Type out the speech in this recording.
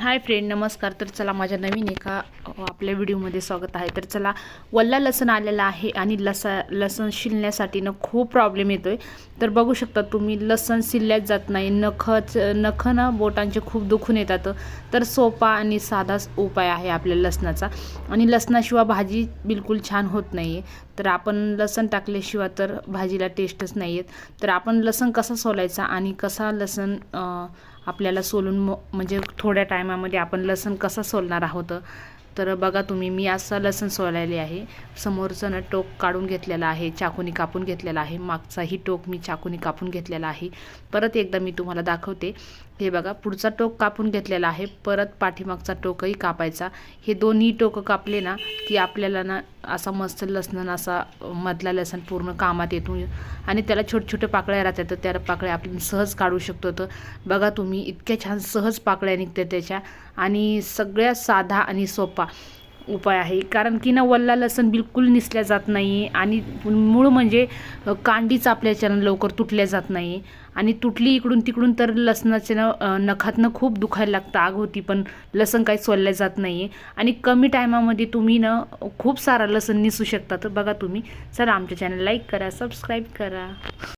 Hi friend नमस्कार. तर चला माझ्या नवीन एका आपल्या व्हिडिओमध्ये स्वागत आहे. तर चला वल्ला लसण आलेला आहे आणि लसा लसण शिलण्यासाठी ना खूप प्रॉब्लेम येतो आहे तर बघू शकता तुम्ही लसण शिलल्याच जात नाही. नखच नखं ना बोटांचे खूप दुखून येतात. तर सोपा आणि साधाच उपाय आहे आपल्या लसणाचा. आणि लसणाशिवाय भाजी बिलकुल छान होत नाही आहे तर आपण लसण टाकल्याशिवाय तर भाजीला टेस्टच नाही आहेत तर आपण लसण कसा सोलायचा आणि कसा लसण आपल्याला सोलून म्हणजे थोड्या टायमामध्ये आपण लसण कसं सोलणार आहोत? तर बघा तुम्ही मी असं लसण सोलायले आहे. समोरचं ना टोक काढून घेतलेलं आहे चाकूनी कापून घेतलेला आहे. मागचाही टोक मी चाकूनी कापून घेतलेला आहे. परत एकदा मी तुम्हाला दाखवते. हे बघा पुढचा टोक कापून घेतलेला आहे परत पाठीमागचा टोकही कापायचा. हे दोन्ही टोकं कापले ना की आपल्याला ना असा मस्त लसणं असा मधला लसण पूर्ण कामात येतो. आणि त्याला छोटे छोटे पाकळ्या राहतात तर त्या पाकळ्या आपण सहज काढू शकतो. तर बघा तुम्ही इतक्या छान सहज पाकळ्या निघतात त्याच्या. आणि सगळ्या साधा आणि सोपा. उपाय आहे. कारण की ना वल्ला लसण बिलकुल निसल्या जात नाही आणि मूळ म्हणजे अ, कांडीच आपल्याच्यानं लवकर तुटल्या जात नाही. आणि तुटली इकडून तिकडून तर लसणाचे ना नखातनं खूप दुखायला लागतं. आग होती पण लसण काही सोलल्या जात नाही. आहे आणि कमी टायमामध्ये तुम्ही ना खूप सारा लसण निसू शकता तर बघा तुम्ही. चला आमच्या चॅनल लाईक करा सबस्क्राईब करा.